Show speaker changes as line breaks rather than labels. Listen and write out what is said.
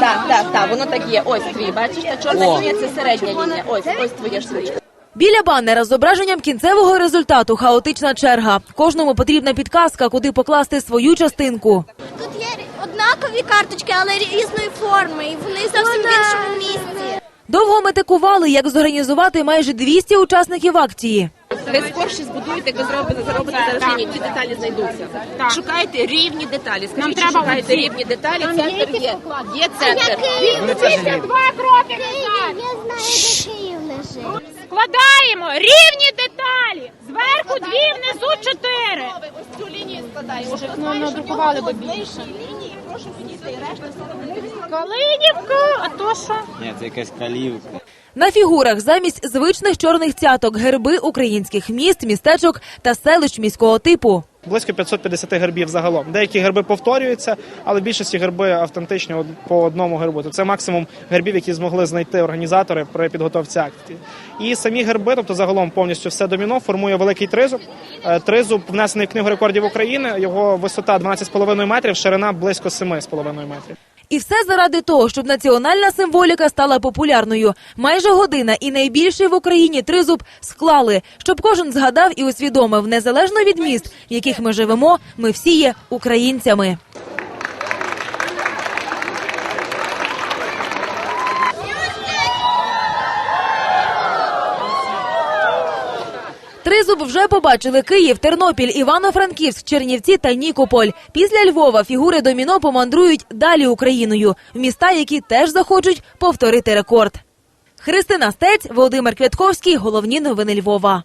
Так, так, так, воно так є. Ось твій, бачиш, та чорна
О.
лінія це середня лінія. Ось, ось твоя штучка.
Біля банера з зображенням кінцевого результату хаотична черга. Кожному потрібна підказка, куди покласти свою частинку.
Тут є однакові карточки, але різної форми, і вони зовсім в іншому місці.
Довго метикували, як зорганізувати майже 200 учасників акції.
Ви скорше збудуєте, ви зробите, заробите зараження, ті деталі знайдуться. Шукайте рівні деталі. Скажіть, що шукаєте рівні деталі, центр є. Є центр.
Два кроки назад.
Я знаю, де Київ лежить.
Складаємо рівні деталі. Зверху дві, внизу чотири.
Ось цю лінію складаємо. Може,
Ну, надрукували би більше.
Прошу підійти, решта
Калинівка, а то що?
Ні, це якась калівка.
На фігурах замість звичних чорних цяток герби українських міст, містечок та селищ міського типу.
Близько 550 гербів загалом. Деякі герби повторюються, але в більшості герби автентичні по одному гербу. Тобто це максимум гербів, які змогли знайти організатори при підготовці акції. І самі герби, тобто загалом повністю все доміно, формує великий тризуб. Е, Тризуб внесений в книгу рекордів України. Його висота 12,5 метрів, ширина близько 7,5 метрів.
І все заради того, щоб національна символіка стала популярною. Майже година і найбільший в Україні тризуб склали, щоб кожен згадав і усвідомив, незалежно від міст, в яких ми живемо, ми всі є українцями. Тризуб вже побачили Київ, Тернопіль, Івано-Франківськ, Чернівці та Нікополь. Після Львова фігури доміно помандрують далі Україною в міста, які теж захочуть повторити рекорд. Христина Стець, Володимир Квятковський. Головні новини Львова.